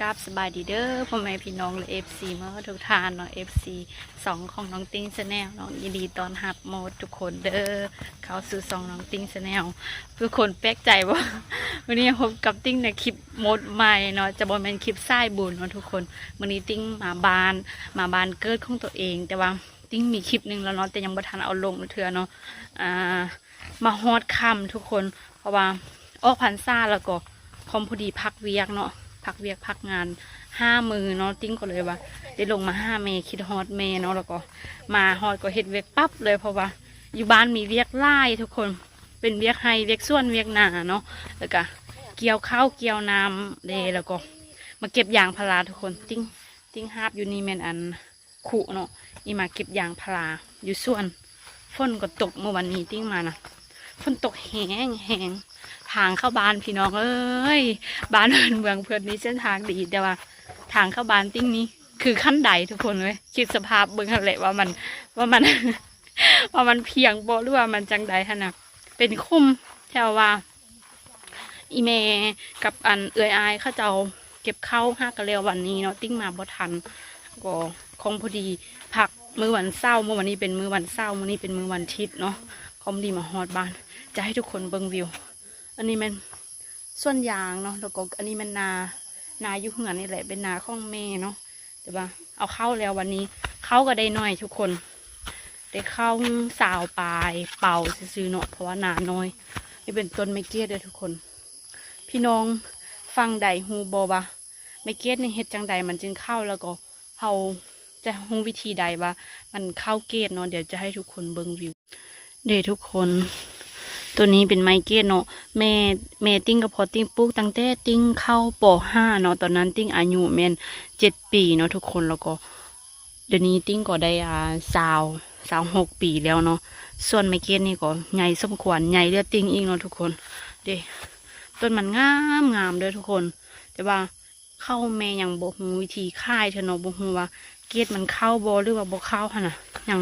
กราบสบายดีเด้อพ่อแม่พี่น้องและเอฟซีมาทุกทานเนาะเอฟซีสองของน้องติ้งชาแนลน้องยินดีตอนหับโมดทุกคนเด้อเขาสู่สองน้องติ้งชาแนลทุกคนแปลกใจว่าวันนี้พบกับติ้งในคลิปโมดใหม่เนาะจะบอกเป็นคลิปไส้บุญเนาะทุกคนวันนี้ติ้งมาบานมาบานเกิดของตัวเองแต่ว่าติ้งมีคลิปหนึ่งแล้วเนาะแต่ยังบ่ทันเอาลงเถื่อเนาะอ่ามาฮอดค่ำทุกคน เพราะว่าออกพันซ่าแล้วก็คอมพอดีพักเวียกเนาะ พักเวียกพักงานห้ามือเนาะติ้งก็เลยว่า ได้ลงมาห้าเมคิดฮอดเมเนาะแล้วก็มาฮอดก็เฮ็ดเวียกปั๊บเลยเพราะว่าอยู่บ้านมีเวียกไล่ทุกคนเป็นเวียกให้เวียกส่วนเวียกหนาเนาะแล้วก็เกี่ยวข้าวเกี่ยวน้ำเดแล้วก็ มาเก็บยางพาราทุกคนติ้งติ้งฮาบอยู่นี่แมนอันขุเนาะอีมาเก็บยางพาราอยู่ส่วนฝนก็ตกเมื่อวันนี้ติ้งมานะฝนตกแห้งแห้ง ทางเข้าบ้านพี่น้องเอ้ยบ้านเพื่อนเมืองเพื่อนนี้เส้นทางดีแต่ว่า ทางเข้าบ้านติ้งนี้ คือขั้นใดทุกคนเลยคิดสภาพเบิ่งหั่นแหละว่ามันว่ามัน ว่ามันเพียงบ่หรือว่ามันจังใดฮะนะเป็นคุ้มแถวว่า อีเมกับอันเอื้อยอายเขาเจ้าเก็บเข้าห้ากระเรียววันนี้เนาะติ้งมาบ่ทันก็คงพอดีผักมือวันเศร้าเมื่อวันนี้เป็นมือวันเศร้ามื้อนี้เป็นมือวันทิตย์เนาะคอมดีมาฮอดบ้าน จะให้ทุกคนเบิ่งวิว อันนี้มันส่วนยางเนาะแล้วก็อันนี้มันนา นาอยู่เหือนนี่แหละเป็นนาของแม่เนาะแต่ว่าเอาเข้าแล้ววันนี้เข้าก็ได้น่อยทุกคน ได้เข้าสาวปลายเป่าซื้อเนาะเพราะว่านาน้อย นี่เป็นต้นไมเกียด้วยทุกคน พี่น้องฟังใดฮูบอบะไมเกียนี่เฮ็ดจังใดมันจึงเข้าแล้วก็เฮาจะฮูวิธีใดว่า มันเข้าเกตเนาะเดี๋ยวจะให้ทุกคนเบิ่งวิว เดี๋ยวทุกคน ตัวนี้เป็นไมเกตเนาะแม่แม่ติ้งกับพอติ้งปลูกตั้งแต่ติ้งเข้าปห้าเนาะตอนนั้นติ้งอายุแม่นเจ็ดปีเนาะทุกคนแล้วก็ เดี๋ยวนี้ติ้งก็ได้อ่าสาวสาวหกปีแล้วเนาะส่วนไมเกตนี่ก็ใหญ่สมควรใหญ่เลือดติ้งอีกเนาะทุกคนเด้ต้นมันงามงามด้อทุกคน แต่ว่าเข้าแม่ยังบ่ฮู้วิธีค่ายเธอเนาะบ่ฮู้ว่าเกตมันเข้าบ่หรือว่าบ่เข้าหั่นน่ะยัง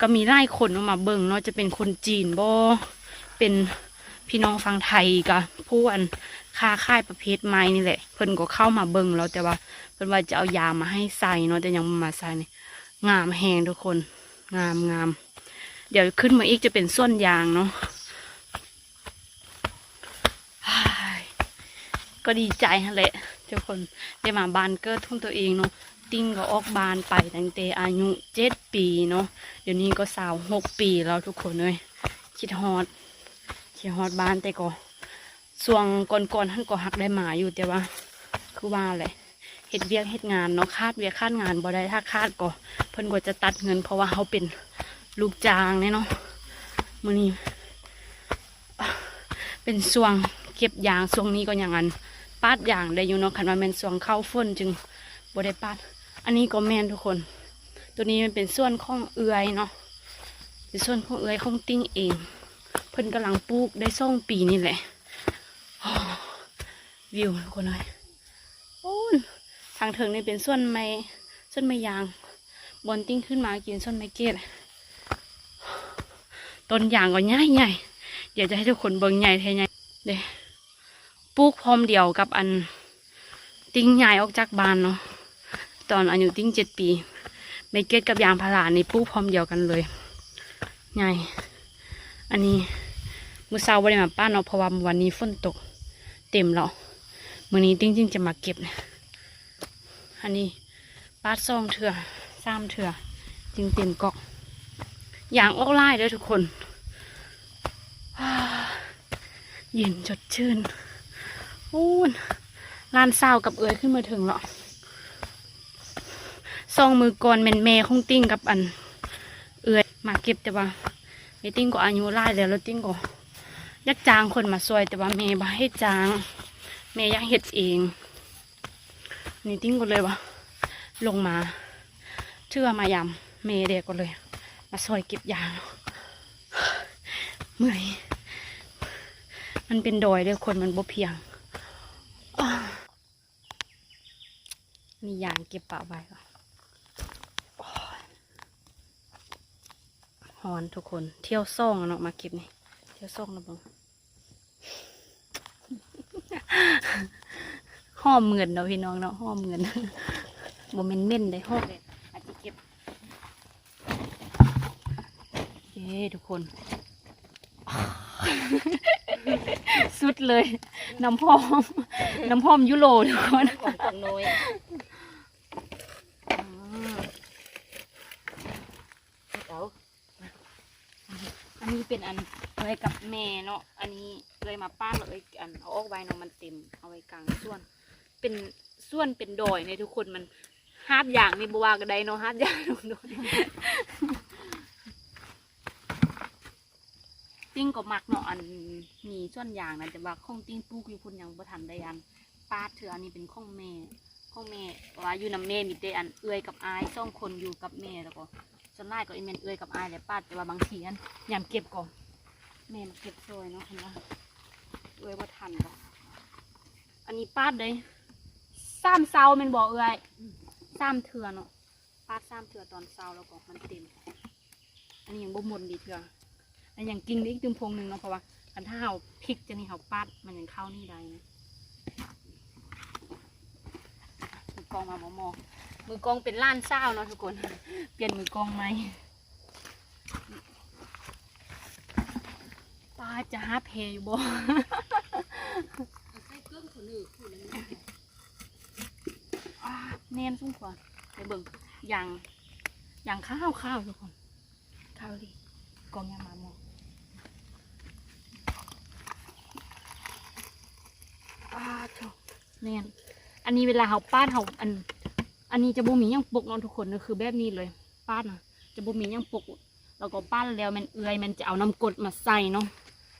ก็มีไล่คนออกมาเบิ่งเนาะจะเป็นคนจีนบ่ เป็นพี่น้องฟังไทยกับผู้อันค้าค่ายประเภทไม้นี่แหละ เพิ่นก็เข้ามาเบิ่งแล้วแต่ว่าเพิ่นว่าจะเอายามาให้ใส่เนาะแต่ยังมาใส่นี่งามแหงทุกคน งามงามเดี๋ยวขึ้นมาอีกจะเป็นส่วนยางเนาะก็ดีใจฮะแหละทุกคนได้มาบานเกิดทุ่งตัวเองเนาะติ้งก็ออกบานไปตั้งแต่อายุเจ็ดปีเนาะเดี๋ยวนี้ก็สาวหกปีแล้วทุกคนเลยคิดฮอด ขี่ฮอดบ้านแต่ก็ส่วงก่อนๆท่านก็หักได้หมาอยู่แต่ว่า คือว่าแหละเฮ็ดเวียกเฮ็ดงานเนาะคาดเวียกคาดงานบ่ได้ถ้าคาดก็เพิ่นก็จะตัดเงิน เพราะว่าเขาเป็นลูกจ้างเนี่ยเนาะมือนี้เป็นส่วงเก็บยางส่วงนี้ก็อย่างนั้นปาดยางได้อยู่เนาะคันว่าแม่นส่วงเข้าฝนจึงบ่ได้ปาด อันนี้ก็แมนทุกคน ตัวนี้มันเป็นส่วนของเอื้อยเนาะเป็นส่วนของเอื้อยของติ้งเอง พิ่นกำลังปลูกได้ส่งปีนี่แหละวิวทุกคนเลยโอ้นทางเถิงนี่เป็นส่วนไม้ส่วนไม้ยาง บนติ้งขึ้นมากินส่วนไม้เกตต้นยางก็ใหญ่ใหญ่เดี๋ยวจะให้ทุกคนเบิ่งใหญ่แท้ใหญ่เด้ปลูกพร้อมเดียวกับอัน ติ้งใหญ่ออกจากบ้านเนาะตอนอายุติ้งเจ็ดปีไม้เกตกับยางพารานี่ปลูกพร้อมเดียวกันเลยใหญ่อันนี้ มือเช้าบ่ได้มาป้านเนาะเพราะว่าวันนี้ฝนตก เต็มแล้วมื้อนี้จริงๆจะมาเก็บนี่ยอันนี้ปาซองเถื่อสามเถื่อจึงเต็มกอกอย่างออกไล่เด้อทุกคนเย็นจดชื่นอู้นลานซากับเอ๋ยขึ้นมาถึงแล้วซองมือก่อนแม่นแม่คงติ้งกับอัน เอ๋ยมาเก็บแต่ว่าเมติ้งก็อายุไล่แล้วแล้วติ้งก็ ยักจ้างคนมาซอยแต่ว่าเมย์บ่ให้จ้าง เมย์อยากเฮ็ดเอง นี่ติ้งก็เลยว่าลงมา เชื่อมายำเมย์เด็กก็เลย มาซอยเก็บยางเมื่อยมันเป็นดอยเลยคนมันบ่เพียงมียางเก็บปะไว้ก่อนฮอนทุกคน เที่ยวซ่องเนาะมาเก็บนี่ เที่ยวซ่องนะบัง ห้อมเงินเนาะพี่น้องเนาะห้อมเงินบ่แม่นเม่นได้ห้อมเลยอาจจะเก็บเย้ทุกคน สุดเลย น้ำพอม น้ำพอมยุโรทุกคนของของน้อย อ่า เอา อั นนี้เป็นอันเลยกับแม่เนาะ อันนี้เลยมาป้าเลยอันเอาออกไว้เนาะมันเต็ม เอาไว้กลางส่วน เป็นส่วนเป็นดอยในทุกคนมันฮาดอย่างนี่บัวกระไดเนาะฮาดอย่างลงดอยติ้งก็มักเนาะอันมีส่วนอย่างนะแต่ว่าข้องติ้งปลูกอยู่พุ่นยังบ่ทันได้อันปาดเถืออันนี้เป็นข้องแม่ข้องแม่ว่าอยู่นํแม่มีแต่อันเอื้อยกับอายสองคนอยู่กับแม่แล้วก็ ส่วนหลายก็อีแม่นเอ้ยกับอายแหละปาดแต่ว่าบางทีอันยามเก็บก็แม่มาเก็บซอยเนาะคันว่าเอ้ยบ่ทันก็อันนี้ป้าดได้สามเซาแม่นบ่เอ้ยสามเถื่อเนาะปาดสามเถื่อตอนเซาแล้วก็มันเต็ม อันนี้ยังบ่หมดดีเถื่ออันอย่างกิ่งนี้อีกตึมพงหนึ่งเนาะเพราะว่าอันถ้าเราพลิกจะนี่เราปัดมันยังเข้านี่ได้นะ อกองมาบอมอมือกองเป็นล้านเศร้าเนาะทุกคน เปลี่ยนมือกองไหมป้าจะหาเพอยู่บ่ใส่เครื่องคนอื่นผู้นั้นอ่าแน่นสุ่มกว่าไปเบิ่งอย่างอย่างข้าวข้าวทุกคนข้าวดีกองยามามอป้าเถอะแน่น อันนี้เวลาเขาป้าดเขาอัน อันนี้จะบ่มียังปกเนาะทุกคนก็คือแบบนี้เลยป้าดนะจะบ่มียังปกแล้วก็ป้าดแล้วมันเอื่อยมันจะเอาน้ำกรดมาใส่เนาะ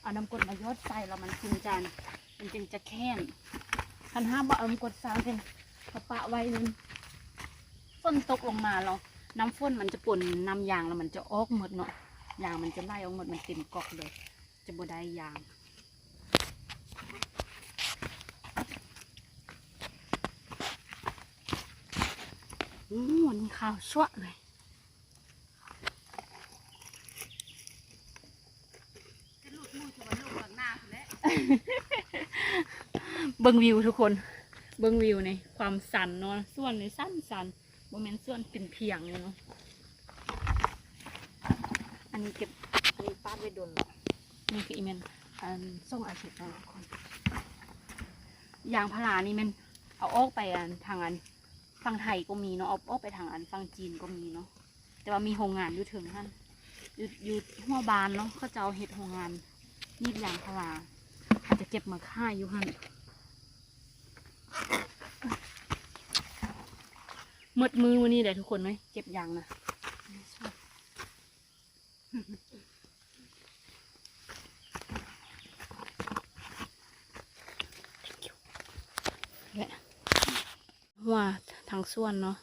เอาน้ำกรดมายอดใส่แล้วมันจึงจะมันจึงจะแค้นคันห้ามว่าเอาน้ำกรดใส่เป็นเขาปะไว้นั้นฝนตกลงมาแล้วน้ำฝนมันจะป่นน้ำยางแล้วมันจะออกหมดเนาะยางมันจะไล่ออกหมดมันเต็มกอกเลย จะบ่ได้ยาง อ้วันนี้ข้าวชั่วเลยจะหลุดมือจะมาลงหลังหน้าคนแล้วเบิ้งวิวทุกคน เบิ้งวิวในความสันเนาะส่วนในสั้นสันโมเมนส่วนเป็นเพียงเลยเนาะอันนี้เก็บอันนี้ป้าดไว้โดนแล้วนี่คืออีเมนอันส่งอาชีพนะทุกคนยางพารานี่แมันเอาออกไปอันทางอัน ฝั่งไทยก็มีเนาะเอาออกไปทางอันฝั่งจีนก็มีเนาะแต่ว่ามีโรงงานอยู่ถึงท่านอยู่อยู่หัวบานเนาะเขาจะเอาเห็ดโรงงานนี่ยางพาราอาจจะเก็บมาค่ายอยู่หันหมดมือวันนี้เลยทุกคนไหมเก็บยางนะว่าทางส่วนเนาะ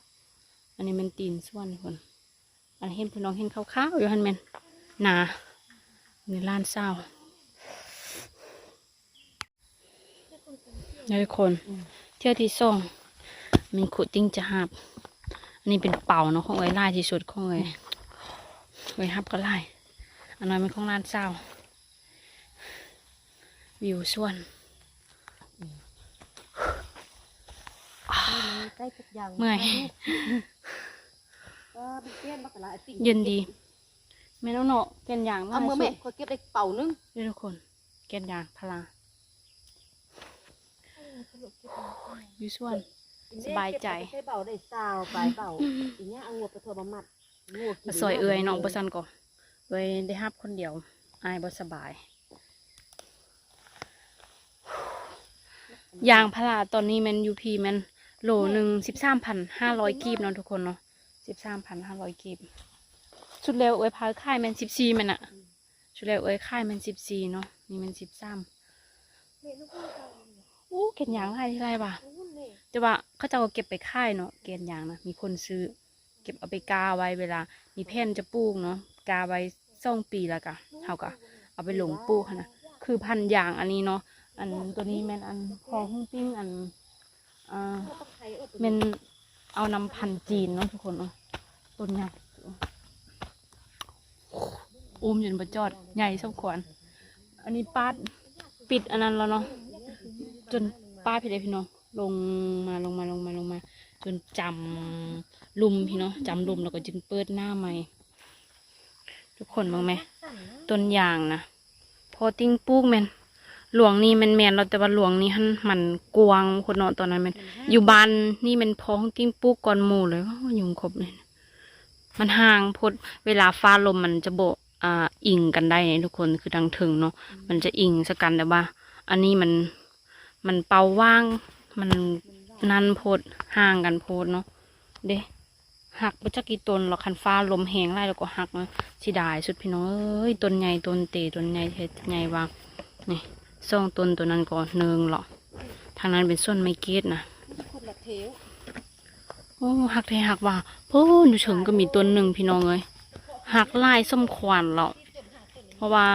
อันนี้มันตีนส่วนคนอันเห็นพี่น้องเห็นขาวๆอยู่หันแมนหนาในล้านเศร้าเนี่ยคนเที่ยวที่ส่งมีขุดติ้งจะหับ อันนี้เป็นเป่าเนาะของเอ้ยลายที่สุดของเอ้ยเอ้ยฮับก็ลายอันนั้นเป็นของล้านเศร้าวิวส่วน ใกล้ทุกอย่างเมื่อยก็เป็นเตี้ยนบักหลายติ่งเย็นดีแม่น้องเนาะแกนยางเอามือแม่ก็เก็บได้เป่านึงนี่ทุกคน แกนยางพลาอยู่ส่วนสบายใจใช้เป่าได้ซาวปลายเป่าอย่างเงี้ยเอางัวไปทัวมามัดงัวกินซอยเอื่อยน้องบ่ซันก่อนเอ้ยได้ฮับคนเดียวอายบ่สบายยางพาราตอนนี้แมันยูพีมัน โหลหนึ่งสิบสามพันห้าร้อยกีบเนาะทุกคนเนาะสิบสามพันห้าร้อยกีบชุดเร็วเอ้ยพาค่ายมันสิบสี่มันอะชุดเร็วเอ้ยค่ายมันสิบสี่เนาะนี่มันสิบสามอู้เก็บยางไรที่ไรบ่ะแต่ว่าเขาจะเอาเก็บไปค่ายเนาะเกณฑ์ยางนะมีคนซื้อ เก็บเอาไปกาไว้เวลา มีแผ่นจะปลูกเนาะกาไว้สองปีแล้วกะเขาก็เอาไปหลงปลูกนะคือพันยางอันนี้เนาะอันตัวนี้แม่นอันพอหุ้งปิ้งอัน อ่าแม่นเอานำพันธุ์จีนเนาะทุกคนเนาะต้นใหญ่อุ้มจนบะจอดใหญ่สมควรอันนี้ป้าปิดอันนั้นแล้วเนาะจนป้าพี่เลยพี่น้องลงมาลงมาลงมาลงมา จนจำลุมพี่เนาะจำลุมแล้วก็จึงเปิดหน้าใหม่ ทุกคนบ้างไหมต้นยางนะพอติ้งปลูกแมน หลวงนี่แมันแมนเราแต่ว่าหลวงนี่หันมันกวางคนเนาะตอนนั้นแมัน อยู่บ้านนี่แมันพอของติ้งปลูกก่อนหมู่เลยว่ายุงครบเลยนะมันห่างพดเวลาฟ้าลมมันจะโบอ่าอิงกันได้เนี่ยทุกคนคือดังถึงเนาะมันจะอิงสกันแต่ว่า อันนี้มันมันเป่าว่าง มันนันโพดห่างกันโพดเนาะเด้หักไปจักกี่ต้นหรอกคันฟ้าลมแหงไล่แล้วก็หักเนาะสิดายสุดพี่น้องเอ้ยต้นใหญ่ต้นเตต้นใหญ่เฮ็ดใหญ่วางนี่ สองต้นตัวนั้นก็เนืองหรอกทางนั้นเป็นส่วนไม้เกตนะคนละเทวโอ้หักแท้หักว่าพูนอยู่เฉิงก็มีต้นหนึ่งพี่น้องเอ้ยหักไล่ส้มควันหรอกเพราะว่า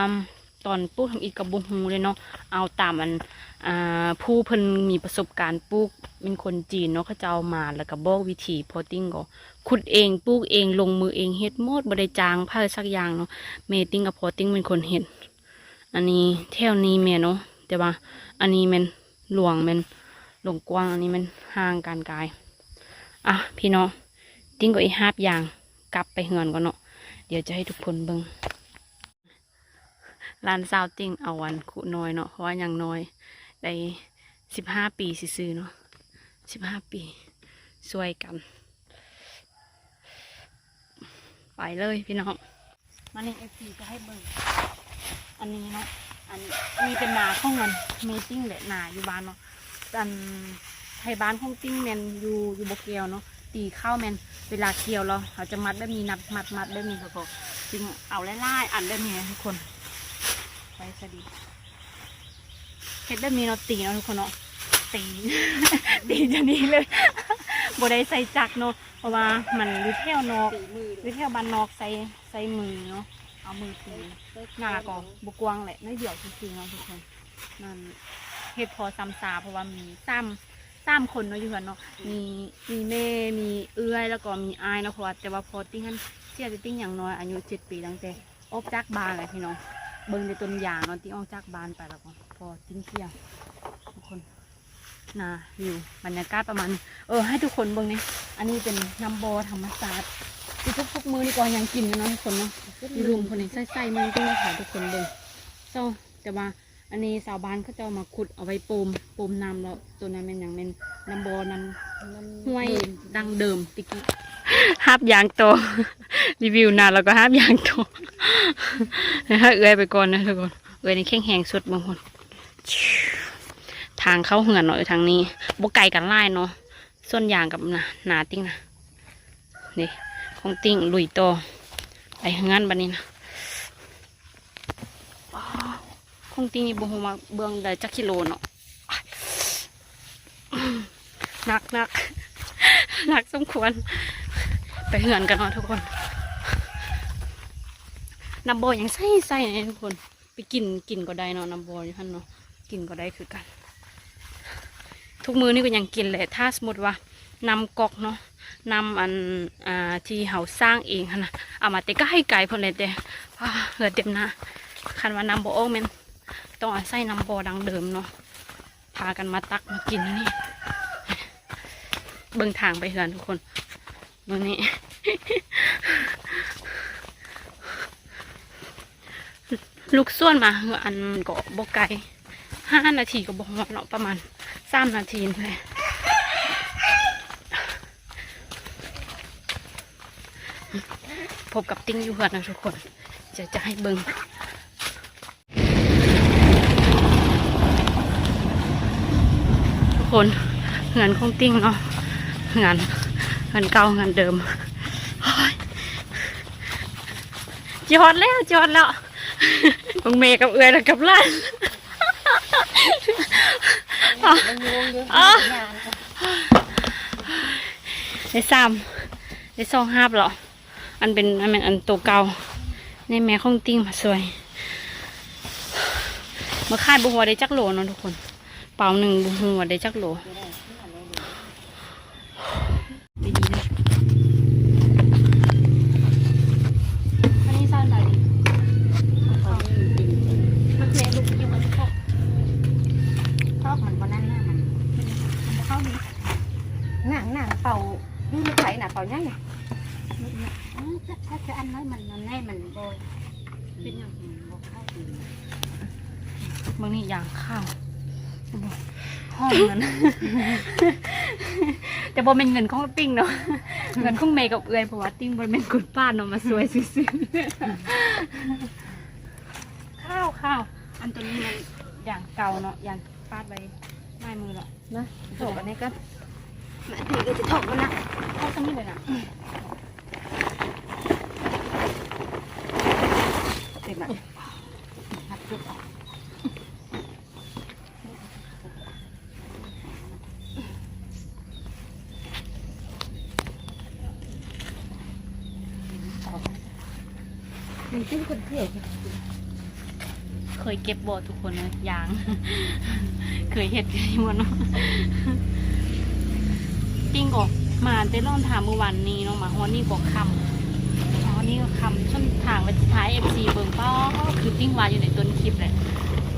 ตอนปลูกทำอีกกับบุฮูเลยเนาะเอาตามอันอ่าผู้เพิ่นมีประสบการณ์ปลูกเป็นคนจีนเนาะเขาจะเอามาแล้วก็บอกวิธีพอติ้งก็ขุดเองปลูกเองลงมือเองเฮ็ดหมดบ่ได้จางผ้าสักอย่างเนาะเมติ้งกับพอติ้งเป็นคนเฮ็ด อันนี้แถวนี้แม่เนาะแต่ว่า อันนี้มันหลวงมันหลวงกว้าง อันนี้มันห่างกันกาย อะพี่น้องติ้งก็อีห้าบอย่างกลับไปเหือนก่อนเนาะเดี๋ยวจะให้ทุกคนเบิงร้านซาวติ้งเอาวันคุน้อยเนาะเพราะว่ายังน้อยได้สิบห้าปีซื่อเนาะสิบห้าปีช่วยกัน ไปเลยพี่น้องมาในเอฟซีจะให้เบิ้ง อันนี้เนาะอันนี้เป็นนาข้องเงินเมติ้งแหละนาอยู่บ้านเนาะอันไทยบ้านของติ้งแมนอยู่อยู่บกเกียวเนาะตีข้าวแมนเวลาเคี่ยวเราเขาจะมัดแบบนี้นัดมัดมัดแบบนี้เขาก็จึงเอาไล่ๆอันแบบนี้นะทุกคนไปสดีเฮ็ดแบบนี้เนาะตีเนาะทุกคนเนาะตีตีจะนี้เลยบ่ได้ใส่จักรเนาะเพราะว่ามันอยู่แถวนอกตีมืออยู่แถวบ้านนอกใส่ใส่มือเนาะ เอามือตีหน้าก็บกวางแหละไม่เดี่ยวจริงๆเนาะทุกคนนั่นเฮ็ดพอซ้ำซาเพราะว่ามีซ้ำสามคนเนาะอยู่กันเนาะมีมีแม่มีเอื้อยแล้วก็มีอายเนาะเพราะว่าแต่ว่าพอติ้งกันเสียจะติ้งอย่างน้อยอายุเจ็ดปีตั้งแต่ออกจากบ้านเลยพี่น้องเบิ่งในต้นยางเนาะที่ออกจากบ้านไปแล้วก็พอติ้งเที่ยงทุกคนนาวิวบรรยากาศประมาณ เออ ให้ทุกคนเบิ่งนี่อันนี้เป็นน้ำบอธรรมศาสตร์ที่ทุกมือนี่ก็ยังกินอยู่นะทุกคนเนาะ มีรุมคนนี้ใส่ใส่มือที่มาขายทุกคนเบิ่งเจ้าแต่ว่าอันนี้สาวบ้านเขาจะมาขุดเอาไว้ปมปมน้ำแล้วตัวนั้นเป็นอย่างเป็นน้ำบอน้ำห้วยดังเดิมติกี้ฮับยางโตรีวิวนานแล้วก็ฮับยางโตนะฮะเอื้อยไปก่อนนะทุกคนเอื้อยนี่แข็งแหงสุดบางคนทางเข้าเหือนเนาะอยทางนี้บกไก่กันไล่เนาะส่วนยางกับนะหนาติ้งนะนี่ของติ้งลุยโต ไปงานบันนี้นะคงตีนี่บุหัวาเบืองได้จักกิโลเนาะหนักหนักหนักสมควร ไปเหือนกันเนาะทุกคนน้ำโบยังใส่ใส่เนี่ยทุกคน ไปกินกินก็ได้เนาะน้ำบอยู่ท่านเนาะกินก็ได้คือกัน ทุกมือนี่ก็ยังกินแหละถ้าสมมติว่า นำกอกเนาะนำอันอ่าที่เฮาสร้างเองหั้นนะเอามาแต่ก็ให้ไก่พนเลยแต่ว้าเหือเต็มนะคันว่านำบ่ออกแม่นต้องอาศัยนำบ่อดังเดิมเนาะพากันมาตักมากินนี่เบิ่งทางไปเหือนทุกคนเบิ่งนี่ลูกส่วนมาเหืออันก็บ่ไกลห้านาทีก็บ่ฮอดเนาะประมาณสามนาทีนี่แหละ พบกับติ้งอยู่เหือนะทุกคน จะจะให้เบิงทุกคนเหือนของติ้งเนาะเหือนเหือนเก่าเหือนเดิมจอดแล้วจอดแล้วบังเมย์กับเอือยแล้วกับหล้านมันงงเยอะอะงานค่ะได้ซ้ำได้ซองห้าบหรอ อันเป็นอันเป็นอันตัวเก่าในแม่ของติ้งมาสวยมาคาดบุหัวได้จักโหลเนาะทุกคน เป่าหนึ่งบุหัวได้จักโหลดีๆนะอันนี้สั้นไปดิมันเละลูกยังมันชอบชอบมันบนนั่นหน้ามันเข้านี่หนังหนังเป่าดูลูกไผ่หนังเป่ายังไง ถ้าถ้าจะอันน้อยมันมันแน่มันโบยเป็นอย่างโบเข้าดีบางนี่อย่างข้าวห้องเงินแต่บ่เป็นเงินของติ้งเนาะเงินของเมย์กับเอื้อยเพราะว่าติ้งบ่เป็นกุดป้านเนาะมาสวยซื่อๆข้าวข้าวอันตัวนี้มันอย่างเก่าเนาะอย่างปาดไว้ไม้มือเนาะนะถกอันนี้ก็มาถือก็จะถกมันนะเข้าตรงนี้เลยนะ เด็กมาหักจุดออกมันจิ้มคนเที่ยวเคยเก็บบ่ทุกคนเลยยาง เคยเห็ดกันอยู่เนาะติ้งก็มาเต้นรอนถามเมื่อวันนี้เนาะมาฮอนนี่ก็คำฮอนนี่ก็คำ ติ้งว่าอยู่ในต้นคลิปเลย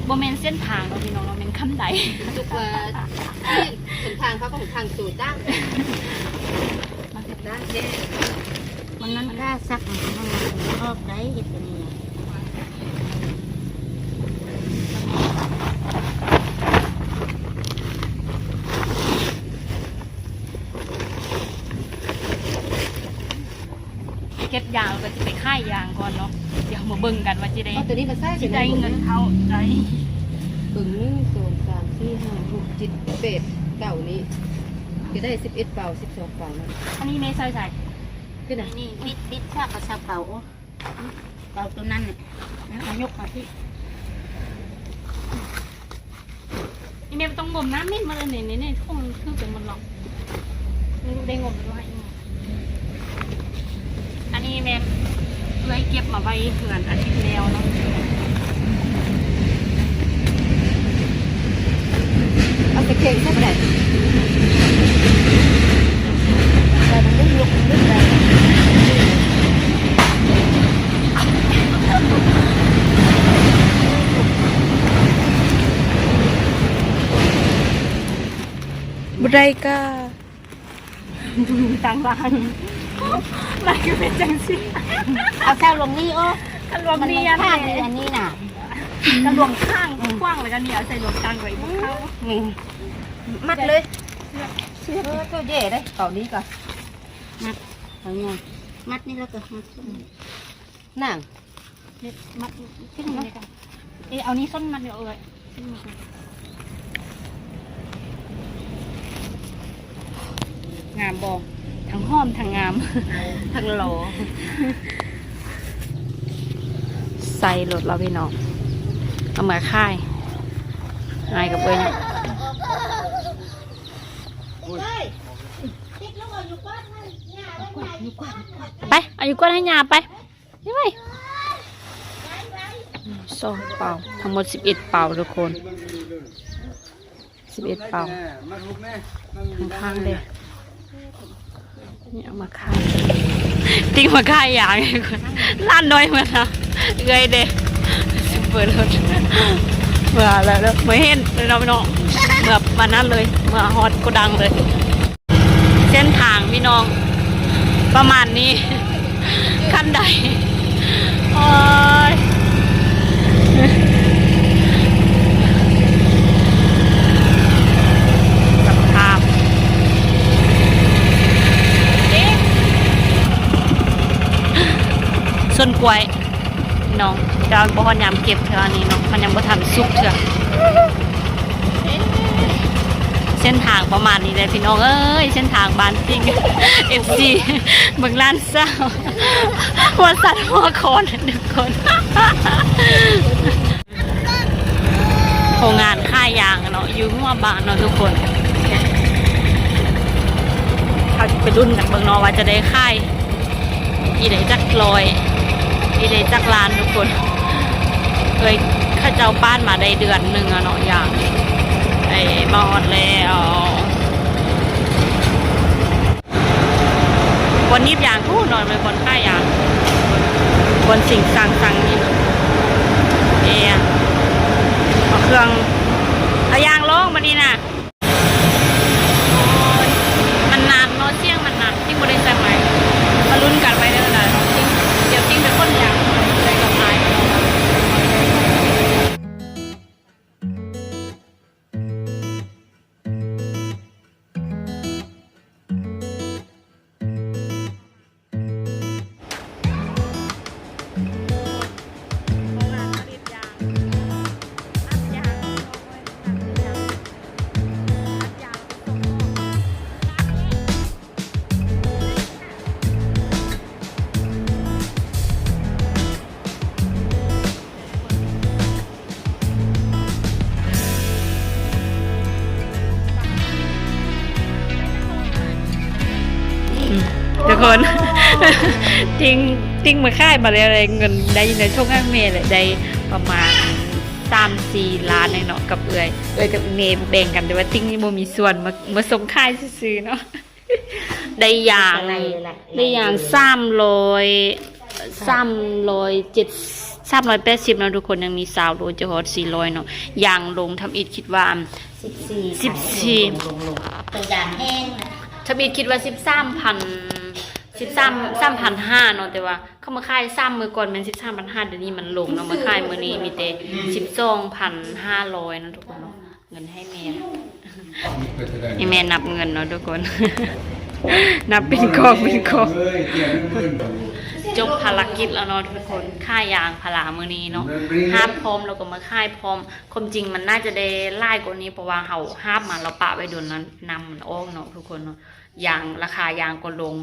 โบเมนเส้นทางเราะพี่น้องเราเป็นคำใดทุกว่าเป็นทางเขาก็เป็นทางสู่ตั้งมาถึงด้านเจ๊มันนั้นกล้าซักมันรอบได้เห็ดตัวนี้ เก็บยางก็จะไปค่ายยางก่อนเนาะเดี๋ยวมาเบิ่งกันว่าจะได้ เอาตัวนี้มาใส่จะได้เงินเขาได้บึงหนึ่งสองสามสี่ห้าหกเจ็ดแปดเก่านี้จะได้สิบเอ็ดเป่าสิบสองเป่านะอันนี้เมย์ใส่ใส่ขึ้นอะนี่บิดบิดชากกับชาเป่าโอ้เป่าตัวนั้นเนี่ยเอายกมาที่อันนี้ต้องงมน้ำมิดมาเลยเนี่ยเนี่ยคงคือเป็นมันหรอกไม่รู้ได้งมหรือว่าอีกอันนี้แม่เลยเก็บมาไว้เผื่อนอาทิตย์แล้วเนาะ เอาตะเกียงใส่ไปไหนแต่มันไม่ยกไม่ได้บุได้ก็ต่างร้านมันคือเป็นจังสิเอาแค่ลงนี่โอ้กันรวมมันเนีลยงนข้างเลยอันนี้น่ะ กันรวมข้างกว้างเลยกันเนี่ยเอาใส่รวมกลางไว้บนเขานี่มัดเลยเชื่อตัวเย่ได้เป่านี้ก่อนเอาไงมัดนี่แล้วก็มัดนั่งมัดขึ้นมาเลยกันเออเอานี้ส้นมันเดี๋ยวเอ้ยงามบอทั้งหอมทั้งงามทางหลอใส่รถเราพี่น้อง เอามาค่ายนายกับเบิ้ลไปอายุกวนให้ยาไปนี่ไปสองเป่าทั้งหมดสิบเอ็ดเป่าทุกคนสิบเอ็ดเป่าข้างๆเลยเนี่ยเอามาค่าย ติ้งมาค่ายอย่างไงคนล้านน้อยเหมือนนะเอ้ยเด้ เปิดรถเมื่อแล้วเด้อเมื่อเห็นเลยนาะพี่น้องเมื่อวันนั้นเลย เมื่อฮอตก็ดังเลย เส้นทางพี่น้อง ประมาณนี้ขั้นใดโอ้ยสภาพเอ๊ะส้นกล้วย น้องจะบ่พยามเก็บเท่านี้เนาะมันยังบ่ทันสุกเถอะเส้นทางประมาณนี้เลยพี่น้องเอ้ยเส้นทางบานซิง FC เบิ่งล้านเศร้าหัวสัตว์หัวโคนทุกคนโครงงานค่ายยางเนาะอยู่หัวบานเนาะทุกคนเขาจะไปรุ่นกันเบิ่งนาะว่าจะได้ค่ายอีไดจักลอยอีไดจักลานทุกคน เคยข้าเจ้าบ้านมาได้เดือนหนึ่งอะเนาะอย่างไอ้บอดแล้วคนนิบอย่างคู่นอนเป็นคนค่าอย่างคนสิ่งสั่งสั่งนี่เอ๋เอาเครื่องเอายางลงมาดีนะมันนานเนาะเสี่ยงมันนานที่บริษัทใหม่มาลุ้นกันไปเด้อนะจริงเดี๋ยวจริงเป็นคนอย่าง ติ้งติ้งมาค่ายมาเลยอะไรเงินได้ในช่วงงานเมย์เลยได้ประมาณสามสี่ล้านเนาะกับเอ่ยเอ่ยกับเมย์แบ่งกันแต่ว่าติ้งนี่โมมีส่วนมามาส่งค่ายซื้อๆเนาะได้อย่างอะไรล่ะได้อย่างสามร้อยสามร้อยเจ็ดสามร้อยแปดสิบเนาะทุกคนยังมีสาวโลจะฮอตสี่ร้อยเนาะอย่างลงทำอิดคิดว่าสิบสี่สิบสี่ลงลงตัวอย่างแห้งนะทำอิดคิดว่าสิบสามพัน สิบสามสามพันห้าเนาะแต่ว่า เข้ามาค่ายซ้ำมือก่อนเป็นสิบสามพันห้าเดี๋ยวนี้มันลงเนาะมาค่ายมือนี้มีแต่สิบสองพันห้าร้อยเนาะทุกคนเนาะเงินให้แม่ให้แม่นับเงินเนาะทุกคน นับเป็นกองเป็นกองเลยเกี่ยวกับเงินจบภารกิจแล้วเนาะทุกคนค่ายางพารามือนี้เนาะห้ามพร้อมแล้วก็มาค่ายพร้อมความจริงมันน่าจะได้ไล่กว่านี้เพราะว่าเฮาห้ามมาเราปะไว้โดนนั้นนำมันออกเนาะทุกคนเนาะ ยางราคายางก็ลง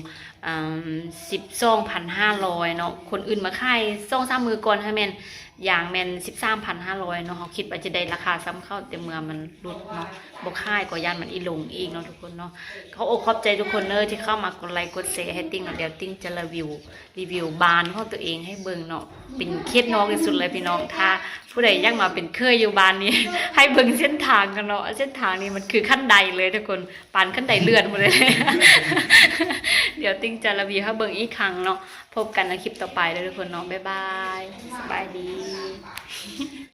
สิบสองพันห้าร้อยเนาะคนอื่นมาค่ายส่องสามมือก่อนให้แมนยางแมนสิบสามพันห้าร้อยเนาะเขาคิดว่าจะได้ราคาซ้ำเข้าแต่เมื่อมันลดเนาะบกค่ายก็ยันมันอีลงอีกเนาะทุกคนเนาะเขาอกขอบใจทุกคนเนอที่เข้ามากดไลค์กดแชร์ให้ติ้งเนาะเดี๋ยวติ้งจะรีวิวรีวิวบานของตัวเองให้เบิ่งเนาะเป็นเคล็ดน้องที่สุดเลยพี่น้องถ้า ผู้ใดอยากมาเป็นเคยอยู่บานนี้ ให้เบิ่งเส้นทางกันเนาะเส้นทางนี้มันคือขั้นใดเลยทุกคนปานขั้นใดเลื่อนหมดเลยเดี๋ยวติ้งจะรีวิวให้เบิ่งอีกครั้งเนาะพบกันในคลิปต่อไปเลยทุกคนเนาะบ๊ายบาย สบายดี